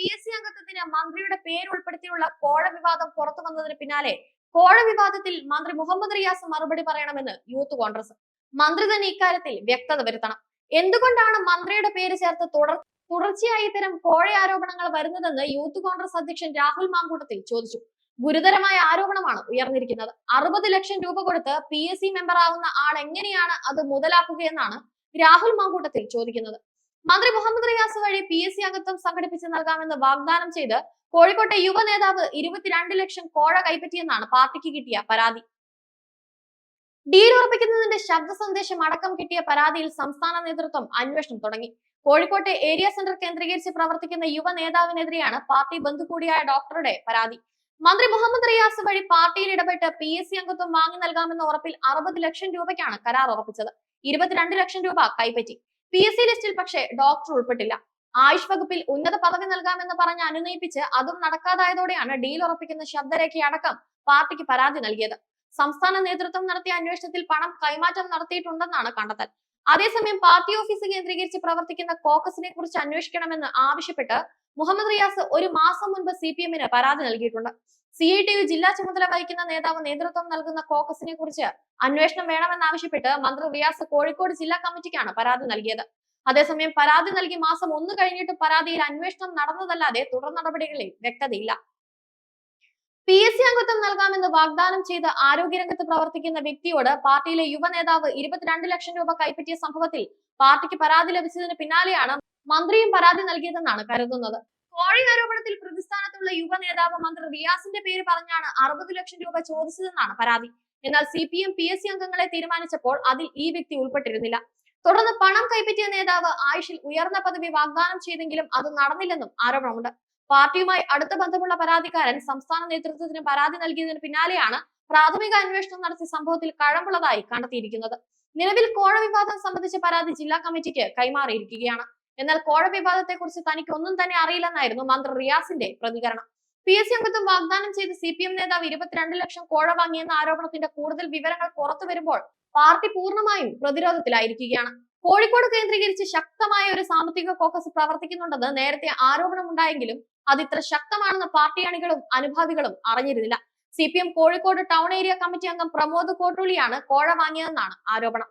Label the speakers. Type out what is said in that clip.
Speaker 1: P S C അംഗത്വത്തിന് മന്ത്രിയുടെ പേര് ഉൾപ്പെടുത്തിയുള്ള കോഴ വിവാദം പുറത്തു വന്നതിന് പിന്നാലെ കോഴ വിവാദത്തിൽ മന്ത്രി മുഹമ്മദ് റിയാസ് മറുപടി പറയണമെന്ന് യൂത്ത് കോൺഗ്രസ്. മന്ത്രി തന്നെ ഇക്കാര്യത്തിൽ വ്യക്തത വരുത്തണം. എന്തുകൊണ്ടാണ് മന്ത്രിയുടെ പേര് ചേർത്ത് തുടർ തുടർച്ചയായി ഇത്തരം കോഴ ആരോപണങ്ങൾ വരുന്നതെന്ന് യൂത്ത് കോൺഗ്രസ് അധ്യക്ഷൻ രാഹുൽ മാങ്കൂട്ടത്തിൽ ചോദിച്ചു. ഗുരുതരമായ ആരോപണമാണ് ഉയർന്നിരിക്കുന്നത്. അറുപത് ലക്ഷം രൂപ കൊടുത്ത് പി എസ് സി മെമ്പർ ആവുന്ന ആൾ എങ്ങനെയാണ് അത് മുതലാക്കുകയെന്നാണ് രാഹുൽ മാങ്കൂട്ടത്തിൽ ചോദിക്കുന്നത്. മന്ത്രി മുഹമ്മദ് റിയാസ് വഴി പി എസ് സി അംഗത്വം സംഘടിപ്പിച്ച് നൽകാമെന്ന് വാഗ്ദാനം ചെയ്ത് കോഴിക്കോട്ടെ യുവ നേതാവ് ഇരുപത്തിരണ്ട് ലക്ഷം കോഴ കൈപ്പറ്റിയെന്നാണ് പാർട്ടിക്ക് കിട്ടിയ പരാതി. ഡീൽ ഉറപ്പിക്കുന്നതിന്റെ ശബ്ദ സന്ദേശം അടക്കം കിട്ടിയ പരാതിയിൽ സംസ്ഥാന നേതൃത്വം അന്വേഷണം തുടങ്ങി. കോഴിക്കോട്ടെ ഏരിയ സെന്റർ കേന്ദ്രീകരിച്ച് പ്രവർത്തിക്കുന്ന യുവ നേതാവിനെതിരെയാണ് പാർട്ടി ബന്ധു കൂടിയായ ഡോക്ടറുടെ പരാതി. മന്ത്രി മുഹമ്മദ് റിയാസ് വഴി പാർട്ടിയിൽ ഇടപെട്ട് പി എസ് സി അംഗത്വം വാങ്ങി നൽകാമെന്ന ഉറപ്പിൽ അറുപത് ലക്ഷം രൂപയ്ക്കാണ് കരാർ ഉറപ്പിച്ചത്. ഇരുപത്തിരണ്ട് ലക്ഷം രൂപ കൈപ്പറ്റി. പി എസ് സി ലിസ്റ്റിൽ പക്ഷേ ഡോക്ടർ ഉൾപ്പെട്ടില്ല. ആയുഷ് വകുപ്പിൽ ഉന്നത പദവി നൽകാമെന്ന് പറഞ്ഞ് അനുനയിപ്പിച്ച് അതും നടക്കാതായതോടെയാണ് ഡീൽ ഉറപ്പിക്കുന്ന ശബ്ദരേഖയടക്കം പാർട്ടിക്ക് പരാതി നൽകിയത്. സംസ്ഥാന നേതൃത്വം നടത്തിയ അന്വേഷണത്തിൽ പണം കൈമാറ്റം നടത്തിയിട്ടുണ്ടെന്നാണ് കണ്ടെത്തൽ. അതേസമയം പാർട്ടി ഓഫീസ് കേന്ദ്രീകരിച്ച് പ്രവർത്തിക്കുന്ന കോക്കസിനെ കുറിച്ച് അന്വേഷിക്കണമെന്ന് ആവശ്യപ്പെട്ട് മുഹമ്മദ് റിയാസ് ഒരു മാസം മുൻപ് സി പി എമ്മിന് പരാതി നൽകിയിട്ടുണ്ട്. സി ഐ ടി യു ജില്ലാ ചുമതല വഹിക്കുന്ന നേതാവ് നേതൃത്വം നൽകുന്ന കോക്കസിനെ കുറിച്ച് അന്വേഷണം വേണമെന്നാവശ്യപ്പെട്ട് മന്ത്രി റിയാസ് കോഴിക്കോട് ജില്ലാ കമ്മിറ്റിക്കാണ് പരാതി നൽകിയത്. അതേസമയം പരാതി നൽകി മാസം ഒന്ന് കഴിഞ്ഞിട്ട് പരാതിയിൽ അന്വേഷണം നടന്നതല്ലാതെ തുടർ നടപടികളിൽ വ്യക്തതയില്ല. പി എസ് സി അംഗത്വം നൽകാമെന്ന് വാഗ്ദാനം ചെയ്ത് ആരോഗ്യരംഗത്ത് പ്രവർത്തിക്കുന്ന വ്യക്തിയോട് പാർട്ടിയിലെ യുവ നേതാവ് ഇരുപത്തിരണ്ട് ലക്ഷം രൂപ കൈപ്പറ്റിയ സംഭവത്തിൽ പാർട്ടിക്ക് പരാതി ലഭിച്ചതിന് പിന്നാലെയാണ് മന്ത്രിയും പരാതി നൽകിയതെന്നാണ് കരുതുന്നത്. കോഴി ആരോപണത്തിൽ പ്രതിസ്ഥാനത്തുള്ള യുവ നേതാവ് മന്ത്രി റിയാസിന്റെ പേര് പറഞ്ഞാണ് അറുപത് ലക്ഷം രൂപ ചോദിച്ചതെന്നാണ് പരാതി. എന്നാൽ C P M P S C അംഗങ്ങളെ തീരുമാനിച്ചപ്പോൾ അതിൽ ഈ വ്യക്തി ഉൾപ്പെട്ടിരുന്നില്ല. തുടർന്ന് പണം കൈപ്പറ്റിയ നേതാവ് ആയുഷിൽ ഉയർന്ന പദവി വാഗ്ദാനം ചെയ്തെങ്കിലും അത് നടന്നില്ലെന്നും ആരോപണമുണ്ട്. പാർട്ടിയുമായി അടുത്ത ബന്ധമുള്ള പരാതിക്കാരൻ സംസ്ഥാന നേതൃത്വത്തിന് പരാതി നൽകിയതിന് പിന്നാലെയാണ് പ്രാഥമിക അന്വേഷണം നടത്തിയ സംഭവത്തിൽ കഴമ്പുള്ളതായി കണ്ടെത്തിയിരിക്കുന്നത്. നിലവിൽ കോഴ വിവാദം സംബന്ധിച്ച പരാതി ജില്ലാ കമ്മിറ്റിക്ക് കൈമാറിയിരിക്കുകയാണ്. എന്നാൽ കോഴ വിവാദത്തെ കുറിച്ച് തനിക്ക് ഒന്നും തന്നെ അറിയില്ലെന്നായിരുന്നു മന്ത്രി റിയാസിന്റെ പ്രതികരണം. പി. എസ്. സി. അംഗത്വം വാഗ്ദാനം ചെയ്ത് സി. പി. എം. നേതാവ് ഇരുപത്തിരണ്ട് ലക്ഷം കോഴ വാങ്ങിയെന്ന ആരോപണത്തിന്റെ കൂടുതൽ വിവരങ്ങൾ പുറത്തു വരുമ്പോൾ പാർട്ടി പൂർണമായും പ്രതിരോധത്തിലായിരിക്കുകയാണ്. കോഴിക്കോട് കേന്ദ്രീകരിച്ച് ശക്തമായ ഒരു സാമ്പത്തിക കോക്കസ് പ്രവർത്തിക്കുന്നുണ്ടെന്ന് നേരത്തെ ആരോപണമുണ്ടായെങ്കിലും അത് ഇത്ര ശക്തമാണെന്ന് പാർട്ടി അണികളും അനുഭാവികളും അറിഞ്ഞിരുന്നില്ല. C. P. M Kozhikode town area committee അംഗം പ്രമോദ് കോട്ടൂളിയാണ് കോഴ വാങ്ങിയതെന്നാണ് ആരോപണം.